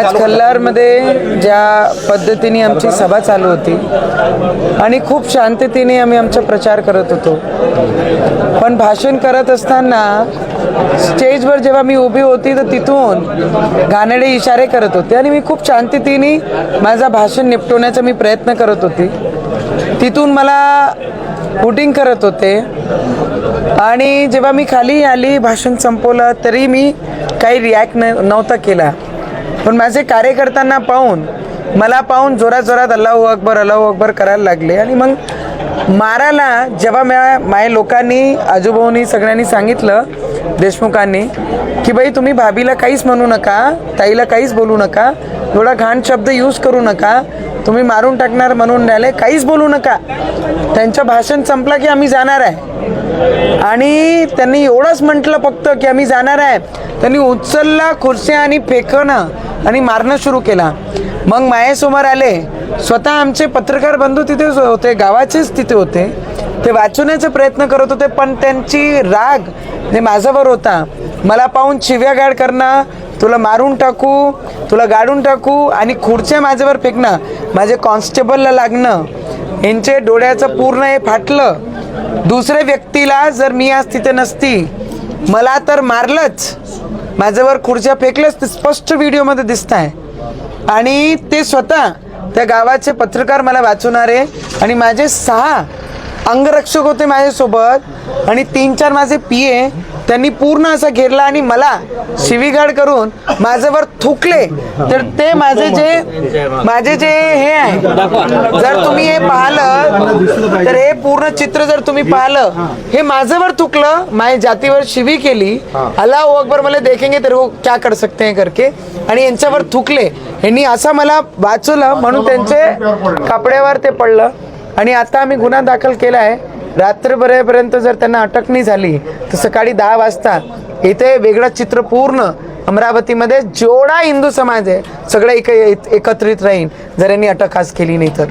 आज कल्लारमध्ये ज्या पद्धतीने आमची सभा चालू होती आणि खूप शांततेने आम्ही आमचा प्रचार करत होतो. पण भाषण करत असताना स्टेजवर जेव्हा मी उभी होती तर तिथून घाणेडे इशारे करत होते आणि मी खूप शांततेने माझा भाषण निपटवण्याचा मी प्रयत्न करत होती. तिथून मला हुटिंग करत होते आणि जेव्हा मी खाली आली भाषण संपवलं तरी मी काही रिॲक्ट न नव्हता केला. पण माझे कार्यकर्त्यांना पाहून मला पाहून जोरात जोरात अल्लाहू अकबर अल्लाहू अकबर करायला लागले. आणि मग माराला जेव्हा म्या माझ्या लोकांनी आजूबाजूनी सगळ्यांनी सांगितलं देशमुखांनी की बाई तुम्ही भाभीला काहीच म्हणू नका ताईला काहीच बोलू नका एवढा घाण शब्द यूज करू नका. तुम्ही मारून टाकणार म्हणून राहिले काहीच बोलू नका. त्यांचं भाषण संपलं की आम्ही जाणार आहे. आणि त्यांनी एवढंच म्हटलं फक्त की आम्ही जाणार आहे. त्यांनी उचलला खुर्च्या आणि फेकणं आणि मारणं सुरू केला. मग मायासमोर आले. स्वतः आमचे पत्रकार बंधू तिथे होते गावाचेच तिथे होते. ते वाचवण्याचा प्रयत्न करत होते पण त्यांची राग जे माझ्यावर होता. मला पाहून शिव्यागाड करणं तुला मारून टाकू तुला गाडून टाकू आणि खुर्च्या माझ्यावर फेकणं माझे कॉन्स्टेबलला लागणं यांचे डोळ्याचं पूर्ण हे फाटलं. दुसऱ्या व्यक्तीला जर मी आज तिथे नसती मला तर मारलंच. माझ्यावर खुर्च्या फेकलंच ते स्पष्ट व्हिडिओमध्ये दिसत आहे आणि ते स्वतः त्या गावाचे पत्रकार मला वाचवणारे आणि माझे सहा अंगरक्षक होते माझ्यासोबत आणि तीन चार माझे पिये त्यांनी पूर्ण असा घेरला आणि मला शिवीगाड करून माझ्यावर थुकले. तर ते माझे जे माझे जे हे आहे जर तुम्ही हे पाहिलं तर हे पूर्ण चित्र जर तुम्ही पाहिलं हे माझ्यावर थुकलं माझ्या जातीवर शिवी केली. अल्लाह अकबर मला देखेंगे तर वो क्या कर सकते हैं करके. आणि यांच्यावर थुकले. यांनी असं मला वाचवलं म्हणून त्यांचे कपड्यावर ते पडलं. आणि आता आम्ही गुन्हा दाखल केला आहे. रात्रभरेपर्यंत जर त्यांना अटक नाही झाली तर सकाळी दहा वाजता इथे वेगळं चित्र पूर्ण अमरावतीमध्ये जेवढा हिंदू समाज आहे सगळं एक एकत्रित राहील जर यांनी अटक आज केली नाही तर.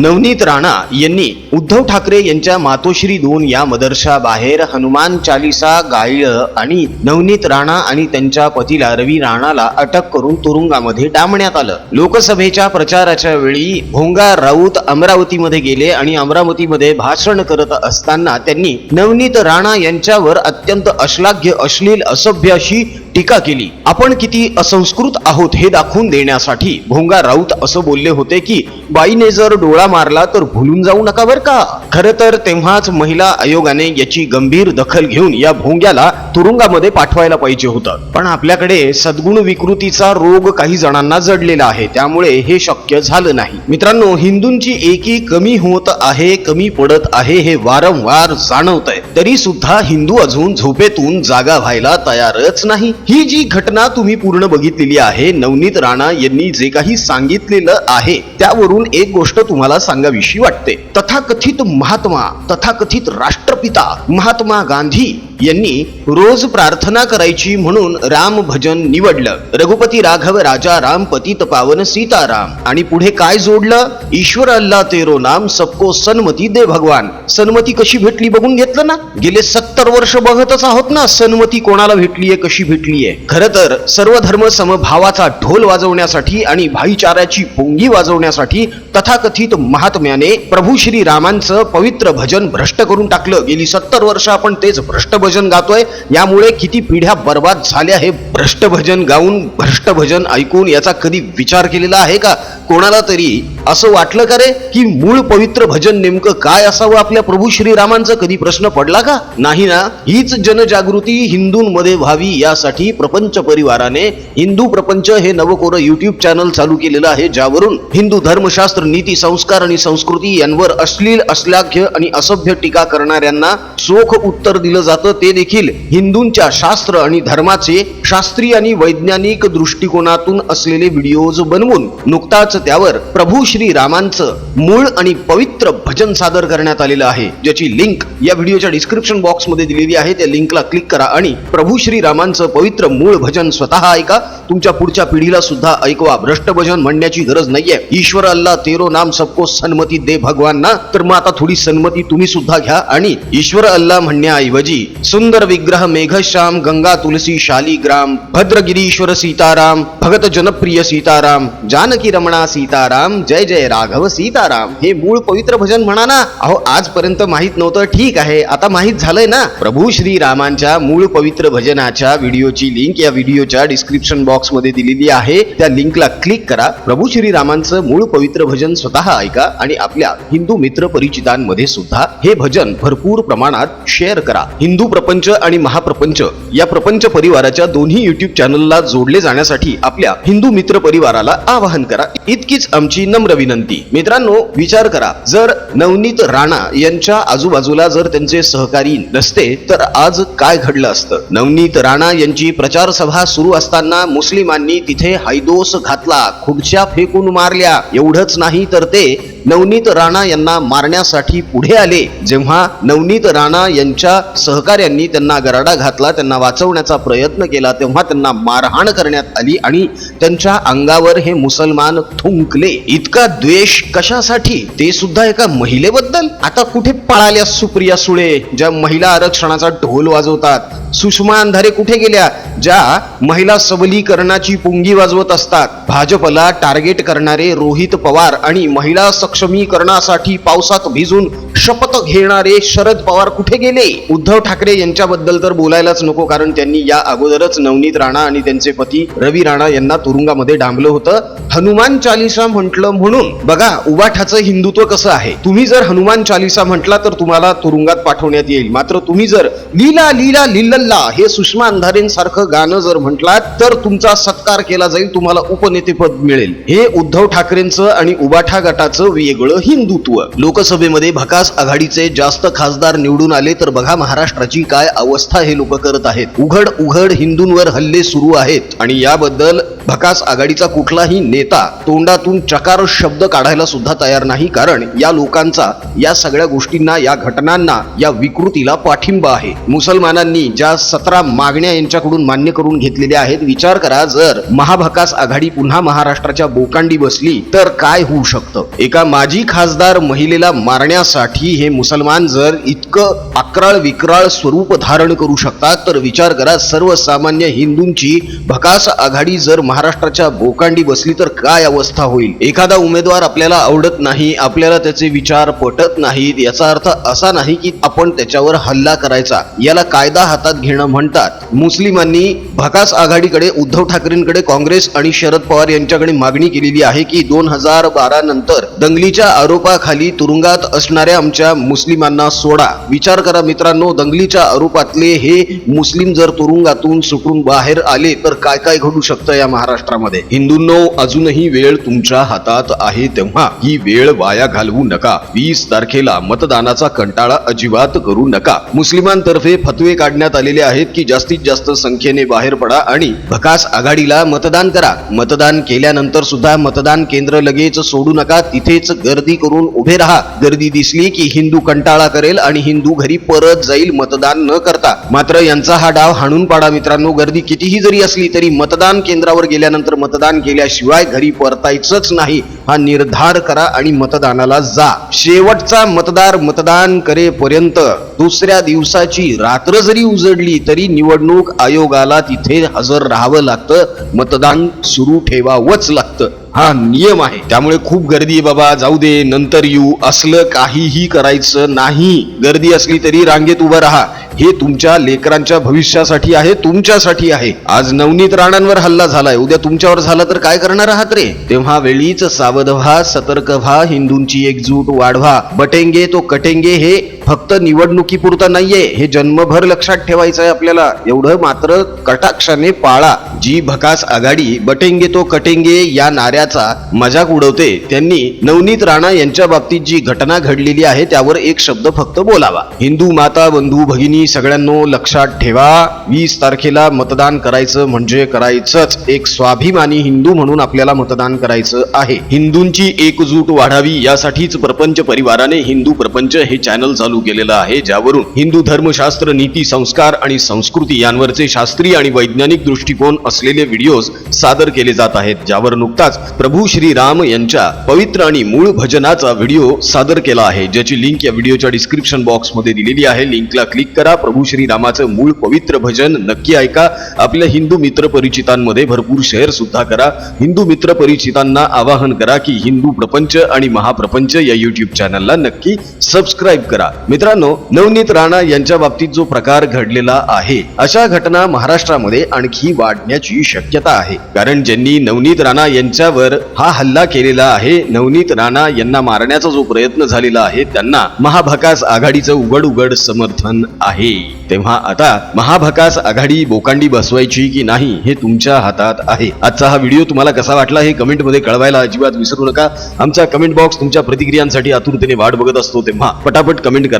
नवनीत राणा यांनी उद्धव ठाकरे यांच्या मातोश्री दोन या मदरशाबाहेर हनुमान चालिसा गायलं आणि नवनीत राणा आणि त्यांच्या पतीला रवी राणाला अटक करून तुरुंगामध्ये डांबण्यात आलं. लोकसभेच्या प्रचाराच्या वेळी भोंगा राऊत अमरावतीमध्ये गेले आणि अमरावतीमध्ये भाषण करत असताना त्यांनी नवनीत राणा यांच्यावर अत्यंत अश्लाघ्य अश्लील असभ्य अशी टीका केली. आपण किती असंस्कृत आहोत हे दाखवून देण्यासाठी भोंगा राऊत असं बोलले होते की बाईने जर डोळा मारला तर भुलून जाऊ नका बर का? खर तर तेव्हाच महिला आयोगाने याची गंभीर दखल घेऊन या भोंग्याला तुरुंगामध्ये पाठवायला पाहिजे होतं. पण आपल्याकडे सद्गुण विकृतीचा रोग काही जणांना जडलेला आहे त्यामुळे हे शक्य झालं नाही. मित्रांनो हिंदूंची एकी कमी होत आहे कमी पडत आहे हे वारंवार जाणवत आहे तरी सुद्धा हिंदू अजून झोपेतून जागा व्हायला तयारच नाही. ही जी घटना तुम्ही पूर्ण बघितलेली आहे नवनीत राणा यांनी जे काही सांगितलेलं आहे त्यावरून एक गोष्ट तुम्हाला सांगावीशी वाटते. तथाकथित महात्मा तथाकथित राष्ट्रपिता महात्मा गांधी यांनी रोज प्रार्थना करायची म्हणून राम भजन निवडलं. रघुपती राघव राजा राम पतित पावन सीताराम. आणि पुढे काय जोडलं? ईश्वर अल्ला तेरो नाम सबको सन्मती दे भगवान. सन्मती कशी भेटली बघून घेतलं ना? गेले सत्तर वर्ष बघतच आहोत ना सन्मती कोणाला भेटलीये कशी भेटलीये? खर तर सर्व धर्म समभावाचा ढोल वाजवण्यासाठी आणि भाईचाराची पोंगी वाजवण्यासाठी तथाकथित महात्म्याने प्रभू श्री रामांचं पवित्र भजन भ्रष्ट करून टाकलं. गेली सत्तर वर्ष आपण तेच भ्रष्ट भजन गातोय. यामुळे किती पिढ्या बर्बाद झाल्या हे भ्रष्ट भजन गाऊन भ्रष्ट भजन ऐकून याचा कधी विचार केलेला आहे का? कोणाला तरी असं वाटलं का रे की मूळ पवित्र भजन नेमकं काय असावं आपल्या प्रभू श्रीरामांचा? कधी प्रश्न पडला का? नाही ना. हीच जनजागृती हिंदूंमध्ये व्हावी यासाठी प्रपंच परिवाराने हिंदू प्रपंच हे नवकोर युट्यूब चॅनल चालू केलेलं आहे ज्यावरून हिंदू धर्मशास्त्र नीती संस्कार आणि संस्कृती यांवर अश्लील अश्लाघ्य आणि असभ्य टीका करणाऱ्यांना चोख उत्तर दिलं जातं. ते देखील हिंदूंच्या शास्त्र आणि धर्माचे शास्त्रीय आणि वैज्ञानिक दृष्टिकोनातून असलेले व्हिडिओज बनवून नुकताच त्यावर प्रभू श्री रामांचं मूळ आणि पवित्र भजन सादर करण्यात आलेलं आहे ज्याची लिंक या व्हिडिओच्या डिस्क्रिप्शन बॉक्समध्ये दिलेली आहे. त्या लिंकला क्लिक करा आणि प्रभू श्री रामांचं पवित्र मूळ भजन स्वतः ऐका. तुमच्या पुढच्या पिढीला सुद्धा ऐकवा. भ्रष्ट भजन म्हणण्याची गरज नाहीये. ईश्वर अल्ला तेरो नाम सबको सन्मती दे भगवान ना तर मग आता थोडी सन्मती तुम्ही सुद्धा घ्या आणि ईश्वर अल्ला म्हणण्याऐवजी सुंदर विग्रह मेघश्याम गंगा तुलसी शालिग्राम भद्रगिरीश्वर सीताराम भगत जनप्रिय सीताराम जानकी रमणा सीताराम जय जय राघव सीताराम. हे मूळ पवित्र भजन म्हणा ना. अहो आजपर्यंत माहीत नव्हतं. ठीक आहे आता माहीत झालंय ना. प्रभू श्री रामांच्या मूळ पवित्र भजनाच्या व्हिडिओची लिंक या व्हिडिओच्या डिस्क्रिप्शन बॉक्समध्ये दिलेली आहे. त्या लिंकला क्लिक करा. प्रभू श्री रामांचं मूळ पवित्र भजन स्वतः ऐका आणि आपल्या हिंदू मित्र परिचितांमध्ये सुद्धा हे भजन भरपूर प्रमाणात शेअर करा. हिंदू प्रपंच आणि महाप्रपंच या प्रपंच परिवाराच्या दोन्ही युट्यूब चॅनलला जोडले जाण्यासाठी आपल्या हिंदू मित्र परिवाराला आवाहन करा. इतकीच आमची नम्र विनंती. मित्रांनो विचार करा. जर नवनीत राणा यांच्या आजूबाजूला जर त्यांचे सहकारी नसते तर आज काय घडलं असतं? नवनीत राणा यांची प्रचार सभा सुरू असताना मुस्लिमांनी तिथे हैदोस घातला खुर्च्या फेकून मारल्या. एवढंच नाही तर ते नवनीत राणा यांना मारण्यासाठी पुढे आले. जेव्हा नवनीत राणा यांच्या सहकाऱ्यांनी त्यांना गराडा घातला त्यांना वाचवण्याचा प्रयत्न केला तेव्हा त्यांना मारहाण करण्यात आली आणि त्यांच्या अंगावर हे मुसलमान थुंकले. इतकं द्वेष कशासाठी? ते सुद्धा एका महिलेबद्दल? आता कुठे पळाल्या सुप्रिया सुळे ज्या महिला आरक्षणाचा ढोल वाजवतात? सुषमा अंधारे कुठे गेल्या? ज्या महिला सबलीकरणाची पुंगी वाजवत असतात? भाजपला टार्गेट करणारे रोहित पवार आणि महिला सक्षमीकरणासाठी पावसात भिजून शपथ घेणारे शरद पवार कुठे गेले? उद्धव ठाकरे यांच्याबद्दल तर बोलायलाच नको कारण त्यांनी या अगोदरच नवनीत राणा आणि त्यांचे पती रवी राणा यांना तुरुंगामध्ये डांबलं होतं. हनुमान चालिसा म्हटलं म्हणून बघा उबाठाचं हिंदुत्व कसं आहे? तुम्ही जर हनुमान चालिसा म्हटला तर तुम्हाला तुरुंगात पाठवण्यात येईल. मात्र तुम्ही जर लीला लीला लिल्लल्ला हे सुषमा अंधारेंसारखं गाणं जर म्हटलात तर तुमचा सत्कार केला जाईल तुम्हाला उपनेतेपद मिळेल. हे उद्धव ठाकरेंचं आणि उबाठा गटाचं वेगळं हिंदुत्व. लोकसभेमध्ये भकास आघाडीचे जास्त खासदार निवडून आले तर बघा महाराष्ट्राची काय अवस्था हे लोक करत आहेत. उघड उघड हिंदूंवर हल्ले सुरू आहेत. आणि याबद्दल भकास आघाडीचा कुठलाही नेता तोंडातून चकार शब्द काढायला सुद्धा तयार नाही कारण या लोकांचा या सगळ्या गोष्टींना या घटनांना या विकृतीला पाठिंबा आहे. मुसलमानांनी ज्या सतरा मागण्या यांच्याकडून मान्य करून घेतलेल्या आहेत विचार करा जर महाभकास आघाडी पुन्हा महाराष्ट्राच्या बोकांडी बसली तर काय होऊ शकतं? एका माजी खासदार महिलेला मारण्यासाठी हे मुसलमान जर इतकं अक्राळ विक्राळ स्वरूप धारण करू शकतात तर विचार करा सर्वसामान्य हिंदूंची भकास आघाडी जर महाराष्ट्राच्या बोकांडी बसली तर काय अवस्था होईल? एखादा उमेदवार आपल्याला आवडत नाही आपल्याला त्याचे विचार पटत नाहीत याचा अर्थ असा नाही की आपण त्याच्यावर हल्ला करायचा. याला कायदा हातात घेणं म्हणतात. मुस्लिमांनी भकास आघाडीकडे उद्धव ठाकरेंकडे काँग्रेस आणि शरद पवार यांच्याकडे मागणी केलेली आहे की दोन हजार बारा नंतर दंगलीच्या आरोपाखाली तुरुंगात असणाऱ्या आमच्या मुस्लिमांना सोडा. विचार करा मित्रांनो दंगलीच्या आरोपातले हे मुस्लिम जर तुरुंगातून सुटून बाहेर आले तर काय काय घडू शकतं या महाराष्ट्रामध्ये? हिंदूंनो अजूनही वेळ तुमच्या हातात आहे तेव्हा ही वेळ वाया घालवू नका. वीस तारखेला मतदानाचा कंटाळा अजिबात करू नका. मुस्लिमांतर्फे फतवे काढण्यात आलेले आहेत की जास्तीत जास्त संख्येने बाहेर पडा आणि भकास आघाडीला मतदान करा. मतदान केल्यानंतर सुद्धा मतदान केंद्र लगेच सोडू नका. तिथेच गर्दी करून उभे राहा. गर्दी दिसली की हिंदू कंटाळा करेल आणि हिंदू घरी परत जाईल मतदान न करता. मात्र यांचा हा डाव हाणून पाडा मित्रांनो. गर्दी कितीही जरी असली तरी मतदान केंद्रावर गेल्यानंतर मतदान केल्याशिवाय घरी परतायचंच नाही. हा निर्धार करा आणि मतदानाला जा. शेवटचा मतदार मतदान करेपर्यंत दुसऱ्या दिवसाची रात्र जरी उजडली तरी निवडणूक आयोगाला तिथे हजर राहावं लागतं. मतदान सुरू ठेवावंच लागतं. हा नियम आहे. त्यामुळे खूप गर्दी आहे बाबा. जाऊ दे नंतर येऊ. असलं काहीही करायचं नाही. गर्दी असली तरी रांगेत उभं राहा. हे तुमच्या लेकरांच्या भविष्यासाठी आहे तुमच्यासाठी आहे. आज नवनीत राणांवर हल्ला झालाय. उद्या तुमच्यावर झाला तर काय करणार आहात रे? तेव्हा वेळीच सावध व्हा सतर्क व्हा हिंदूंची एकजूट वाढवा. बटेंगे तो कटेंगे हे फक्त निवडणुकीपुरता नाहीये. हे जन्मभर लक्षात ठेवायचं आहे आपल्याला. एवढं मात्र कटाक्षाने पाळा. जी भकास आघाडी बटेंगे तो कटेंगे या नाऱ्याचा मजाक उडवते त्यांनी नवनीत राणा यांच्या बाबतीत जी घटना घडलेली आहे त्यावर एक शब्द फक्त बोलावा. हिंदू माता बंधू भगिनी सगळ्यांनो लक्षात ठेवा. वीस तारखेला मतदान करायचं म्हणजे करायचंच. एक स्वाभिमानी हिंदू म्हणून आपल्याला मतदान करायचं आहे. हिंदूंची एकजूट वाढावी यासाठीच प्रपंच परिवाराने हिंदू प्रपंच हे चॅनल चालू केलेलं आहे ज्यावरून हिंदू धर्मशास्त्र नीती संस्कार आणि संस्कृती यांवरचे शास्त्रीय आणि वैज्ञानिक दृष्टिकोन असलेले व्हिडिओज सादर केले जात आहेत ज्यावर नुकताच प्रभू श्री राम यांच्या पवित्र आणि मूळ भजनाचा व्हिडिओ सादर केला आहे ज्याची लिंक या व्हिडिओच्या डिस्क्रिप्शन बॉक्समध्ये दिलेली आहे. लिंकला क्लिक करा प्रभू श्री रामाचं मूळ पवित्र भजन नक्की ऐका. आपल्या हिंदू मित्र परिचितांमध्ये भरपूर शेअर सुद्धा करा. हिंदू मित्र परिचितांना आवाहन करा की हिंदू प्रपंच आणि महाप्रपंच या युट्यूब चॅनलला नक्की सबस्क्राईब करा. मित्रांनो नवनीत राणा यांच्या बाबतीत जो प्रकार घडलेला आहे अशा घटना महाराष्ट्रामध्ये आणखी वाढण्याची शक्यता आहे. कारण ज्यांनी नवनीत राणा यांच्यावर हा हल्ला केलेला आहे नवनीत राणा यांना मारण्याचा जो प्रयत्न झालेला आहे त्यांना महाभकास आघाडीचं उघड उघड समर्थन आहे. तेव्हा आता महाभकास आघाडी बोकांडी बसवायची की नाही हे तुमच्या हातात आहे. आजचा हा व्हिडिओ तुम्हाला कसा वाटला हे कमेंटमध्ये कळवायला अजिबात विसरू नका. आमचा कमेंट बॉक्स तुमच्या प्रतिक्रियांसाठी आतुरतेने वाट बघत असतो तेव्हा पटापट कमेंट